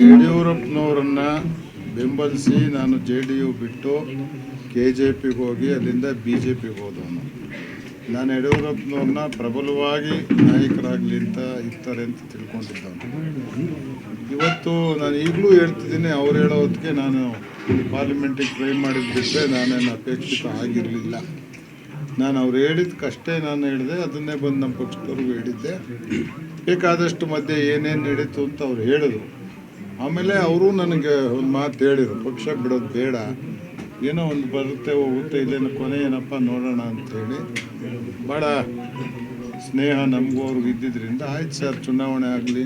ಯಡಿಯೂರಪ್ಪನವರನ್ನ ಬೆಂಬಲಿಸಿ ನಾನು J D U ಬಿಟ್ಟು ಕೆ ಜೆ ಪಿಗೆ ಹೋಗಿ ಅಲ್ಲಿಂದ ಬಿ ಜೆ ಪಿಗೆ ಹೋದವನು. ನಾನು ಯಡಿಯೂರಪ್ಪನವ್ರನ್ನ ಪ್ರಬಲವಾಗಿ ನಾಯಕರಾಗಲಿ ಅಂತ ಇರ್ತಾರೆ ಅಂತ ತಿಳ್ಕೊಂಡಿದ್ದವನು. ಇವತ್ತು ನಾನು ಈಗಲೂ ಹೇಳ್ತಿದ್ದೀನಿ ಅವ್ರು ಹೇಳೋ ಹೊತ್ತಿಗೆ ನಾನು ಪಾರ್ಲಿಮೆಂಟಿಗೆ ಟ್ರೈ ಮಾಡಿದ್ಬಿಟ್ರೆ ನಾನೇನು ಅಪೇಕ್ಷಿತ ಆಗಿರಲಿಲ್ಲ. ನಾನು ಅವ್ರು ಹೇಳಿದ್ದಕ್ಕಷ್ಟೇ ನಾನು ಹೇಳಿದೆ, ಅದನ್ನೇ ಬಂದು ನಮ್ಮ ಪಕ್ಷದವ್ರಿಗೂ ಹೇಳಿದ್ದೆ. ಬೇಕಾದಷ್ಟು ಮಧ್ಯೆ ಏನೇನು ನಡೀತು ಅಂತ ಅವ್ರು ಹೇಳಿದರು. ಆಮೇಲೆ ಅವರು ನನಗೆ ಒಂದು ಮಾತು ಹೇಳಿದರು, ಪಕ್ಷ ಬಿಡೋದು ಬೇಡ, ಏನೋ ಒಂದು ಬರುತ್ತೆ ಹೋಗುತ್ತೆ ಇಲ್ಲೇನೋ ಕೊನೆ ಏನಪ್ಪ ನೋಡೋಣ ಅಂಥೇಳಿ ಭಾಳ ಸ್ನೇಹ ನಮಗೂ ಅವ್ರಿಗೆ ಇದ್ದಿದ್ದರಿಂದ ಆಯ್ತು ಸರ್, ಚುನಾವಣೆ ಆಗಲಿ,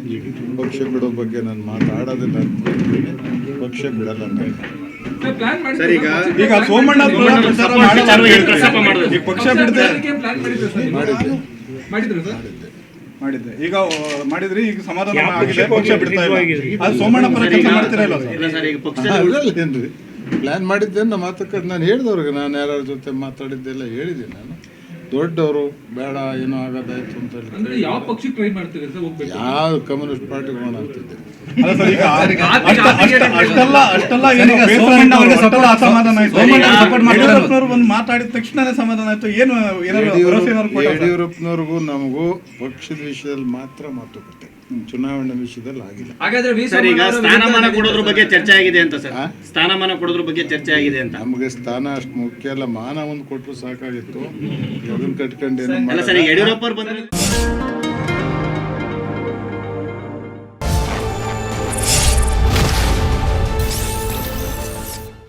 ಪಕ್ಷ ಬಿಡೋ ಬಗ್ಗೆ ನಾನು ಮಾತಾಡೋದಿಲ್ಲ ಅಂತ ಹೇಳ್ತೀನಿ ಪಕ್ಷ ಬಿಡಲ್ಲ ನಾನು. ಸರ್, ಪ್ಲಾನ್ ಈಗ- ಈಗ ಸೋಮಣ್ಣ ಪ್ರಚಾರ ಮಾಡಿದ್ರು. ಈಗ ಪಕ್ಷ ಬಿಡದೆ ಪ್ಲಾನ್ ಮಾಡಿದ್ರು ಸರ್. ಮಾಡಿದ್ರು ಸರ್? ಮಾಡಿದ್ದೆ. ಈಗ ಮಾಡಿದ್ರಿ ಈಗ ಸಮಾಧಾನ ಆಗಿದೆ. ಪಕ್ಷ ಬಿಡ್ತಾ ಇಲ್ಲ. ಅದು ಸೋಮಣ್ಣ ಪರ ಕೆಲಸ ಮಾಡ್ತಿರಲ್ಲ ಸರ್? ಪ್ಲ್ಯಾನ್ ಮಾಡಿದ್ದೆ ನಮ್ಮ ಮಾತಕ್ಕ ನಾನು ಹೇಳಿದವ್ರಿಗೆ ನಾನು ಯಾರ ಜೊತೆ ಮಾತಾಡಿದ್ದೆಲ್ಲ ಹೇಳಿದ್ದೀನಿ ನಾನು. ದೊಡ್ಡವರು ಬೇಡ ಏನೋ ಆಗೋದಾಯ್ತು ಅಂತ ಅಂದ್ರೆ ಹೇಳಿ ಯಾವ ಪಕ್ಷಕ್ಕೆ ಟ್ರೈ ಮಾಡ್ತೀರಿ ಹೋಗ್ಬೇಕು. ಯಾವ ಕಮ್ಯುನಿಸ್ಟ್ ಪಾರ್ಟಿಗೆ ಹೋಗೋಣ ಅಂತಿದ್ದೆ ಬಂದು ಮಾತಾಡಿದ ತಕ್ಷಣನೇ ಸಮಾಧಾನ ಆಯ್ತು. ಏನು? ಯಡಿಯೂರಪ್ಪನವ್ರಿಗೂ ನಮಗೂ ಪಕ್ಷದ ವಿಷಯದಲ್ಲಿ ಮಾತ್ರ ಮಾತುಕತೆ. ಚುನಾವಣೆ ವಿಷಯದಲ್ಲಿ ಆಗಿಲ್ಲ. ಹಾಗಾದ್ರೆ ವಿ ಸರ್ ಈಗ ಸ್ಥಾನಮಾನ ಕೊಡೋದ್ರ ಬಗ್ಗೆ ಚರ್ಚೆ ಆಗಿದೆ ಅಂತ ಸರ್. ಸ್ಥಾನಮಾನ ಕೊಡೋದ್ರ ಬಗ್ಗೆ ಚರ್ಚೆ ಆಗಿದೆ ಅಂತ. ನಮಗೆ ಸ್ಥಾನ ಅಷ್ಟು ಮುಖ್ಯ ಅಲ್ಲ. ಮಾನ ಒಂದು ಕೊಟ್ಟರು ಸಾಕಾಗಿತ್ತು. ಅದನ್ನ ಕಟ್ಕೊಂಡು ಏನೋ. ಯಡಿಯೂರಪ್ಪ ಅವ್ರು ಬಂದ್ರೆ